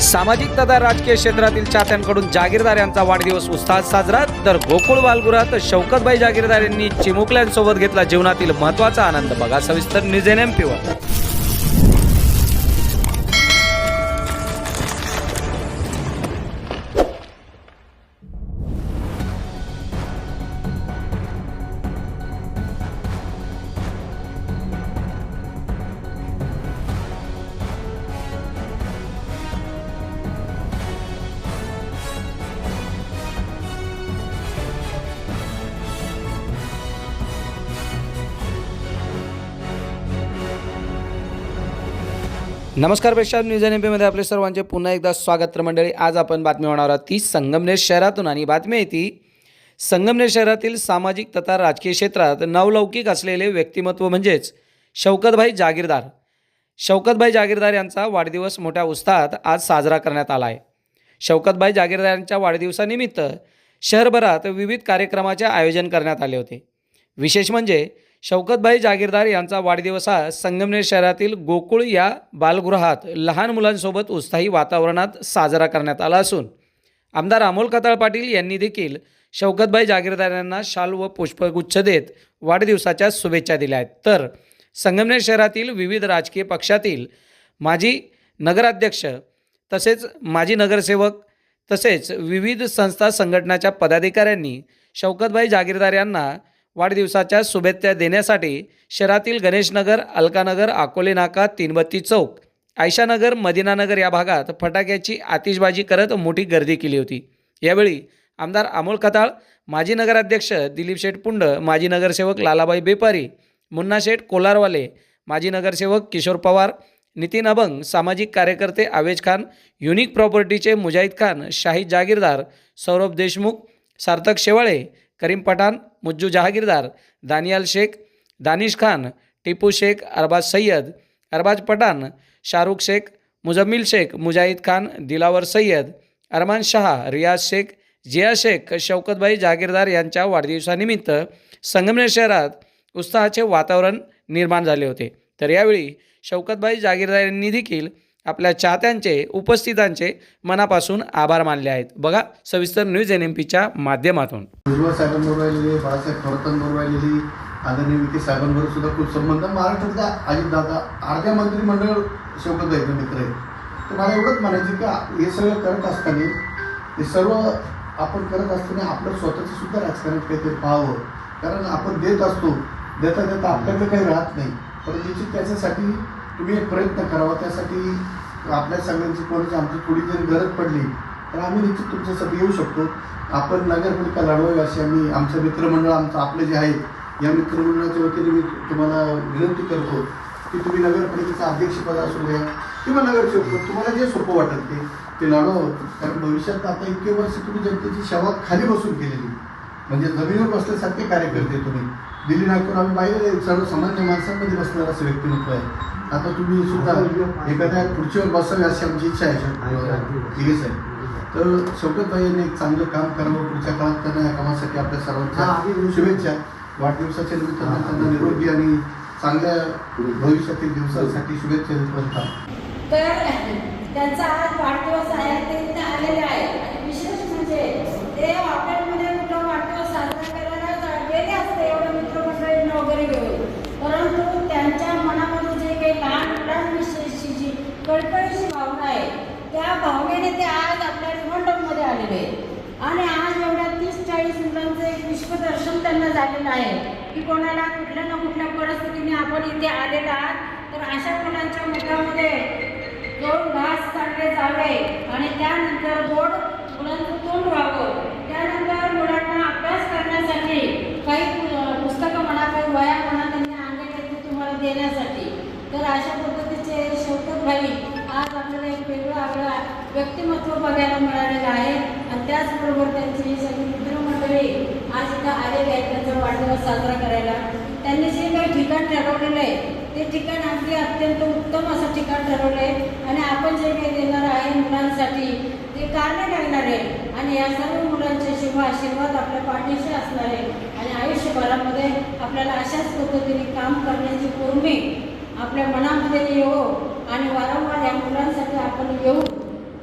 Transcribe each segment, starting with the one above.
सामाजिक तथा राजकीय क्षेत्रातील चाहत्यांकडून जागीरदार यांचा वाढदिवस उत्साहात साजरा. तर गोकुळ बालगुरात शौकतबाई जागीरदार यांनी चिमुकल्यांसोबत घेतला जीवनातील महत्त्वाचा आनंद. बघा सविस्तर न्यूज एन एम पीवर नमस्कार प्रेक्षक न्यूज एनमध्ये आपले सर्वांचे पुन्हा एकदा स्वागत मंडळी आज आपण बातमी होणार आहोत ती संगमनेर शहरातून आणि बातमी आहे ती संगमनेर शहरातील सामाजिक तथा राजकीय क्षेत्रात नवलौकिक असलेले व्यक्तिमत्व म्हणजेच शौकतभाई जागीरदार. शौकतभाई जागीरदार यांचा वाढदिवस मोठ्या उत्साहात आज साजरा करण्यात आला आहे. शौकतभाई जागीरदार यांच्या वाढदिवसानिमित्त शहरभरात विविध कार्यक्रमाचे आयोजन करण्यात आले होते. विशेष म्हणजे शौकतभाई जागीरदार यांचा वाढदिवस हा संगमनेर शहरातील गोकुळ या बालगृहात लहान मुलांसोबत उत्साही वातावरणात साजरा करण्यात आला असून आमदार अमोल खताळ पाटील यांनी देखील शौकतभाई जागीरदार यांना शाल व पुष्पगुच्छ देत वाढदिवसाच्या शुभेच्छा दिल्या आहेत. तर संगमनेर शहरातील विविध राजकीय पक्षातील माजी नगराध्यक्ष तसेच माजी नगरसेवक तसेच विविध संस्था संघटनाच्या पदाधिकाऱ्यांनी शौकतभाई जागीरदार यांना वाढदिवसाच्या शुभेच्छा देण्यासाठी शहरातील गणेशनगर अलकानगर अकोले नाका तीनबत्ती चौक आयशानगर मदिनानगर या भागात फटाक्याची आतिषबाजी करत मोठी गर्दी केली होती. यावेळी आमदार अमोल खताळ माजी नगराध्यक्ष दिलीप शेठ पुंड माजी नगरसेवक लालाबाई बेपारी मुन्ना शेठ कोलारवाले माजी नगरसेवक किशोर पवार नितीन अभंग सामाजिक कार्यकर्ते आवेज खान युनिक प्रॉपर्टीचे मुजाहिद खान शाहिद जागीरदार सौरभ देशमुख सार्थक शेवाळे करीम पठाण मुज्जू जहागीरदार दानियाल शेख दानिश खान टिपू शेख अरबाज सय्यद अरबाज पठाण शाहरुख शेख मुजम्मिल शेख मुजाहिद खान दिलावर सय्यद अरमान शहा रियाज शेख जिया शेख शौकतभाई जागीरदार यांच्या वाढदिवसानिमित्त संगमनेर शहरात उत्साहाचे वातावरण निर्माण झाले होते. तर यावेळी शौकतभाई जहागीरदार यांनी देखील आपल्या चाहत्यांचे उपस्थितांचे मनापासून आभार मानले आहेत. बघा सविस्तर न्यूज एन एम पीच्या माध्यमातून. भुजबळ साहेबांबरोबर राहिलेली बाळासाहेब थोरातांबरोबर आदरणीय विखे साहेबांबरोबर सुद्धा खूप संबंध. महाराष्ट्रातला अजितदादा अर्ध्या मंत्रिमंडळ शौकतबाईचं मित्र? आहे तर मला एवढंच म्हणायचं की हे सगळं करत असताना हे सर्व आपण करत असताना आपलं स्वतःचं सुद्धा राजकारण काहीतरी पाहावं कारण आपण देत असतो देता देता आपल्याकडे काही राहत नाही. परंतु त्याच्यासाठी तुम्ही एक प्रयत्न करावा त्यासाठी आपल्या सगळ्यांची कोणाची आमची थोडी जरी गरज पडली तर आम्ही निश्चित तुमच्यासाठी येऊ शकतो. आपण नगरपालिका लढवावी अशी आम्ही आमचं मित्रमंडळ आमचं आपलं जे आहे या मित्रमंडळाच्या वतीने मी तुम्हाला विनंती करतो की तुम्ही नगरपालिकेचं अध्यक्षपद असू द्या किंवा नगरसेवक तुम्हाला जे सोपं वाटेल ते ते लढवावं कारण भविष्यात आता इतके वर्ष तुम्ही जनतेची सेवा खाली बसून केलेली. म्हणजे जमिनीवर बसल्यासारखे कार्यकर्ते तुम्ही. दिल्ली नागपूर आम्ही बाहेर सर्वसामान्य माणसांमध्ये बसणार असं व्यक्तिमत्व आहे. आता तुम्ही सुद्धा एखाद्या खुर्चीवर बसावे अशी आमची इच्छा आहे. ठीक आहे तर शौकतभाई यांनी एक चांगलं काम करावं पुढच्या काळात त्यांना या कामासाठी आपल्या सर्वांच्या शुभेच्छा. वाढदिवसाच्या निमित्तानं त्यांना निरोगी आणि चांगल्या भविष्यातील दिवसांसाठी शुभेच्छा देत म्हणतात तर त्यांचा आज वाढदिवस आहे ते इथे आलेले आहे आणि विशेष म्हणजे ते हॉटेलमध्ये कुठला वाढदिवस साजरा करायला गेले असते एवढं मित्रमंडळींना वगैरे घेऊन परंतु त्यांच्या मनामध्ये जे काही लहान मुलांविषयीची जी कळकळीची भावना आहे त्या भावनेने ते आज आपल्या रिमंडपमध्ये आणि आज एवढ्या तीस चाळीस मुलांचं एक विश्वदर्शन त्यांना झालेलं आहे की कोणाला कुठल्या ना कुठल्या परिस्थितीने आपण इथे आलेला आहात तर अशा मुलांच्या मुखामध्ये दोन घास चालले जावे आणि त्यानंतर गोड मुलांचं तोंड व्हावं त्यानंतर मुलांना अभ्यास करण्यासाठी काही पु- पुस्तकं म्हणा काही वया म्हणा त्यांनी आणलेल्या ते तुम्हाला देण्यासाठी तर अशा पद्धतीचे शौकत भाई आज आपल्याला एक वेगळं आपलं व्यक्तिमत्व बघायला मिळालेलं आहे. आणि त्याचबरोबर त्यांची सगळी मित्रमंडळी आज इथं आलेले आहेत त्यांचा वाढदिवस साजरा करायला. त्यांनी जे काही ठिकाण ठरवलेलं आहे ते ठिकाण अगदी अत्यंत उत्तम असं ठिकाण ठरवलं आहे आणि आपण जे काही देणार आहे मुलांसाठी ते कारणे लागणार आहे. आणि या सर्व मुलांचे शुभ आशीर्वाद आपल्या पाठीशी असणार आहे. आणि आयुष्यभरामध्ये आपल्याला अशाच पद्धतीने काम करण्याची पूर्वी आपल्या मनामध्ये येऊ आणि वारंवार या मुलांसाठी आपण येऊ.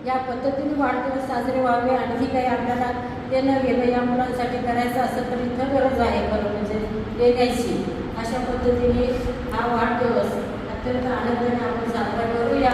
या पद्धतीने वाढदिवस साजरे व्हावे आणखी काही आपल्याला देणं गेलं या मुलांसाठी करायचं असेल तर इथं गरज आहे खरं म्हणजे देण्याची अशा पद्धतीने हा वाढदिवस अत्यंत आनंदाने आपण साजरा करूया.